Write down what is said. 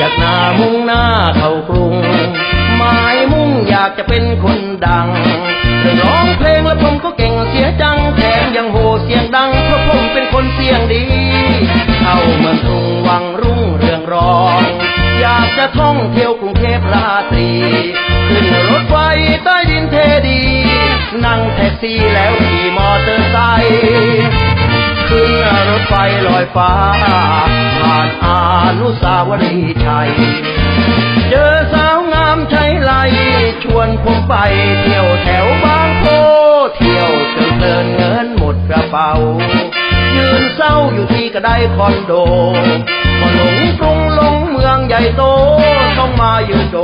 จากนามุ่งหน้าเข้ากรุง หมายมุ่งอยากจะเป็นคนดังร้องเพลงแล้วผมก็เก่งเสียจังแถมยังโหเสียงดังเพราะผมเป็นคนเสียงดี เข้ามือถุงวังรุ่งเรืองรอง อยากจะท่องเที่ยวกรุงเทพราตรี ขึ้นรถไฟใต้ดินเทดี นั่งแท็กซี่แล้วขี่มอเตอร์ไซค์ขึ้นรถไฟลอยฟ้า นุสาวรีย์ชัย เจอสาวงามใช้ไหลชวนผมไปเที่ยวแถวบางโพเที่ยวจนเกินเงินหมดกระเป๋า ยืนเศร้าอยู่ที่กระไดคอนโดพอหลงกรุงลงเมืองใหญ่โตต้องมายืนโด